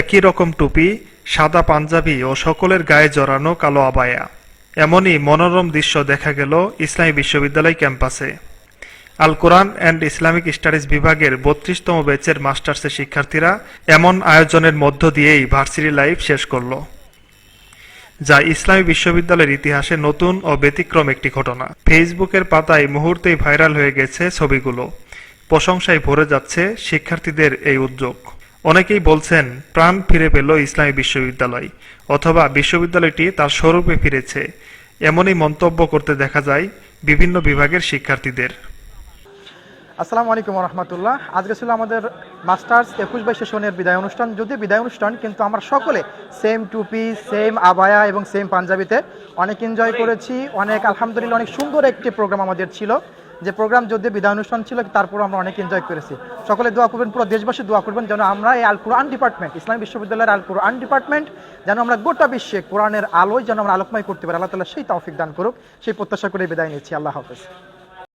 একই রকম টুপি, সাদা পাঞ্জাবি ও সকলের গায়ে জড়ানো কালো আবায়া। এমনই মনোরম দৃশ্য দেখা গেল ইসলামী বিশ্ববিদ্যালয় ক্যাম্পাসে। Al Quran and Islamic studies বিভাগের বত্রিশতম ব্যাচের মাস্টার্সের শিক্ষার্থীরা এমন আয়োজনের মধ্য দিয়েই ভার্সিটি লাইফ শেষ করল, যা ইসলামী বিশ্ববিদ্যালয়ের ইতিহাসে নতুন ও ব্যতিক্রম একটি ঘটনা। ফেসবুকের পাতায় মুহূর্তেই ভাইরাল হয়ে গেছে ছবিগুলো। প্রশংসায় ভরে যাচ্ছে শিক্ষার্থীদের এই উদ্যোগ। অনেকেই বলছেন, প্রাণ ফিরে পেল ইসলামী বিশ্ববিদ্যালয়, অথবা বিশ্ববিদ্যালয়টি তার স্বরূপে ফিরেছে। এমনই মন্তব্য করতে দেখা যায় বিভিন্ন বিভাগের শিক্ষার্থীদের। আসসালামু আলাইকুম রহমতুল্লাহ আজকে ছিল আমাদের মাস্টার্স একুশ বাইশ সেশনের বিদায় অনুষ্ঠান। যদিও বিদায় অনুষ্ঠান, কিন্তু আমরা সকলে সেম টুপি সেম আবায়া এবং সেম পাঞ্জাবিতে অনেক এনজয় করেছি। অনেক, আলহামদুলিল্লাহ, অনেক সুন্দর একটি প্রোগ্রাম আমাদের ছিল। যে প্রোগ্রাম যদিও বিদায় অনুষ্ঠান ছিল, তারপর আমরা অনেক এনজয় করেছি। সকলে দোয়া করবেন, পুরো দেশবাসী দোয়া করবেন যেন আমরা এই আল কোরআন ডিপার্টমেন্ট ইসলাম বিশ্ববিদ্যালয়ের আল কোরআন ডিপার্টমেন্ট যেন আমরা গোটা বিশ্বে কোরআনের আলোয় যেন আমরা আলোকময় করতে পারি। আল্লাহ তালা সেই তৌফিক দান করুক, সেই প্রত্যাশা করে বিদায় নিচ্ছি। আল্লাহ হাফেজ।